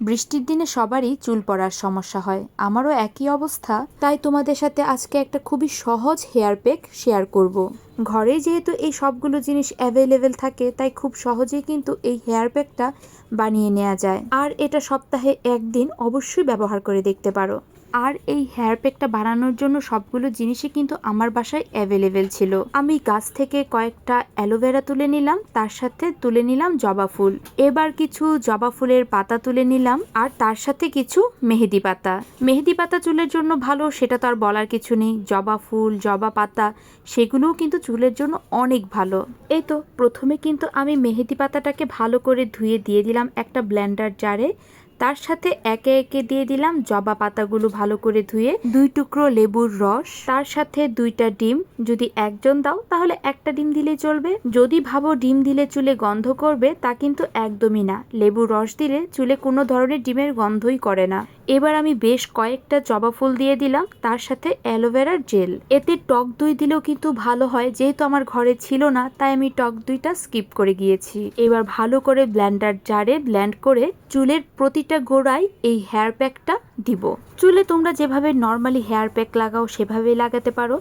বৃষ্টির দিনে সবারই চুল পড়ার সমস্যা হয়। আমারও একই অবস্থা। তাই তোমাদের সাথে আজকে একটা খুবই সহজ হেয়ার প্যাক শেয়ার করব। ঘরে যেহেতু এই সবগুলো জিনিস অ্যাভেলেবেল থাকে, তাই খুব সহজেই কিন্তু এই হেয়ার প্যাকটা বানিয়ে নেওয়া যায়। আর এটা সপ্তাহে একদিন অবশ্যই ব্যবহার করে দেখতে পারো। আর এই হেয়ার প্যাকটা বানানোর জন্য সবগুলো জিনিসই কিন্তু আমার বাসায় অ্যাভেলেবেল ছিল। আমি গাছ থেকে কয়েকটা অ্যালোভেরা তুলে নিলাম, তার সাথে তুলে নিলাম জবা ফুল। এবার কিছু জবা ফুলের পাতা তুলে নিলাম, আর তার সাথে কিছু মেহেদি পাতা। মেহেদি পাতা চুলের জন্য ভালো, সেটা তো আর বলার কিছু নেই। জবা ফুল, জবা পাতা, সেগুলোও কিন্তু চুলের জন্য অনেক ভালো। এই তো, প্রথমে কিন্তু আমি মেহেদি পাতাটাকে ভালো করে ধুয়ে দিয়ে দিলাম একটা ব্ল্যান্ডার জারে তার সাথে একে একে দিয়ে দিলাম জবা পাতাগুলো ভালো করে ধুয়ে দুই টুকরো লেবুর রস। তার সাথে দুইটা ডিম। যদি একজন দাও, তাহলে একটা ডিম দিলে চলবে। যদি ভাবো ডিম দিলে চুলে গন্ধ করবে, তা কিন্তু একদমই না। লেবুর রস দিলে চুলে কোনো ধরনের ডিমের গন্ধই করে না। এবার আমি বেশ কয়েকটা জবা ফুল দিয়ে দিলাম, তার সাথে অ্যালোভেরার জেল এতে টক দুই দিলেও কিন্তু ভালো হয়, যেহেতু আমার ঘরে ছিল না, তাই আমি টক দুইটা স্কিপ করে গিয়েছি। এবার ভালো করে ব্ল্যান্ডার জারে ব্ল্যান্ড করে চুলের প্রতিটা গোড়ায় এই হেয়ার প্যাকটা দিব। চুলে তোমরা যেভাবে নর্মালি হেয়ার প্যাক লাগাও, সেভাবেই লাগাতে পারো।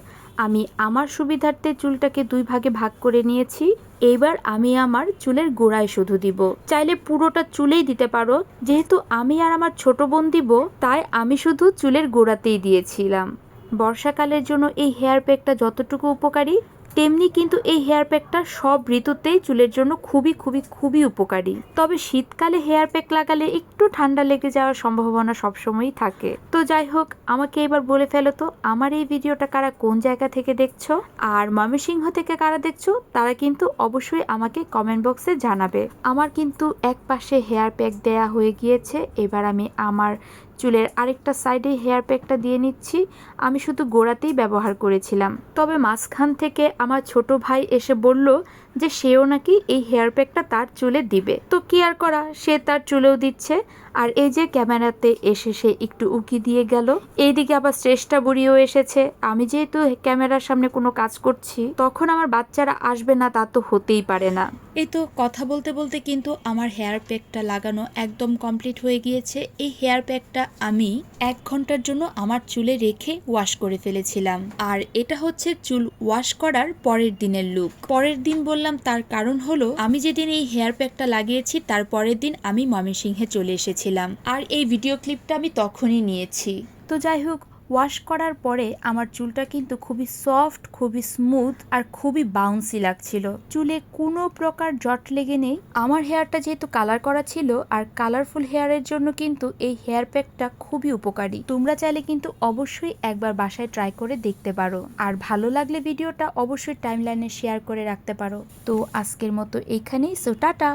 আমি আমার সুবিধার্থে চুলটাকে দুই ভাগে ভাগ করে নিয়েছি। এবার আমি আমার চুলের গোড়ায় শুধু দিব। চাইলে পুরোটা চুলেই দিতে পারো। যেহেতু আমি আর আমার ছোট বোন দিব, তাই আমি শুধু চুলের গোড়াতেই দিয়েছিলাম। বর্ষাকালের জন্য এই হেয়ার প্যাকটা যতটুকু উপকারী তেমনি কিন্তু এই হেয়ার প্যাকটা সব ঋতুতেই চুলের জন্য খুবই খুবই খুবই উপকারী। তবে শীতকালে হেয়ার প্যাক লাগালে একটু ঠান্ডা লেগে যাওয়ার সম্ভাবনা সবসময়ই থাকে। তো যাই হোক, আমাকে এবার বলে ফেলো তো, আমার এই ভিডিওটা কারা কোন জায়গা থেকে দেখছ? আর ময়মনসিংহ থেকে কারা দেখছ? তারা কিন্তু অবশ্যই আমাকে কমেন্ট বক্সে জানাবে। আমার কিন্তু এক পাশে হেয়ার প্যাক দেয়া হয়ে গিয়েছে। এবার আমি আমার চুলের আরেকটা সাইডে হেয়ার প্যাকটা দিয়ে নিচ্ছি। আমি শুধু গোড়াতেই ব্যবহার করেছিলাম। তবে মাঝখান থেকে আমার ছোট ভাই এসে বলল যে সেও নাকি এই হেয়ার প্যাকটা তার চুলে দিবে। তো কি আর করা? সে তার চুলেও দিচ্ছে। আর এই যে ক্যামেরাতে এসে সে একটু উকি দিয়ে গেল। এইদিকে আবার শ্রেষ্ঠা বুড়িও এসেছে। আমি যেহেতু ক্যামেরার সামনে কোনো কাজ করছি, তখন আমার বাচ্চারা আসবে না, তা তো হতেই পারে না। এই তো কথা বলতে বলতে কিন্তু আমার হেয়ার প্যাকটা লাগানো একদম কমপ্লিট হয়ে গিয়েছে। এই হেয়ার প্যাকটা আমি এক ঘণ্টার জন্য আমার চুলে রেখে ওয়াশ করে ফেলেছিলাম। আর এটা হচ্ছে চুল ওয়াশ করার পরের দিনের লুক। পরের দিন বললাম তার কারণ হলো, আমি যেদিন এই হেয়ার প্যাকটা লাগিয়েছি, তার পরের দিন আমি ময়মনসিংহে চলে এসেছিলাম। আর এই ভিডিও ক্লিপটা আমি তখনই নিয়েছি। তো যাই হোক ওয়াশ করার পরে আমার চুলটা কিন্তু খুবই সফট খুবই স্মুথ আর খুবই বাউন্সি লাগছিল। চুলে কোনো প্রকার জট লেগে নেই। আমার হেয়ারটা যেহেতু কালার করা ছিল আর কালারফুল হেয়ারের জন্য কিন্তু এই হেয়ার প্যাকটা খুবই উপকারী। তোমরা চাইলে কিন্তু অবশ্যই একবার বাসায় ট্রাই করে দেখতে পারো। আর ভালো লাগলে ভিডিওটা অবশ্যই টাইমলাইনে শেয়ার করে রাখতে পারো। তো আজকের মতো এইখানেই সো টাটা!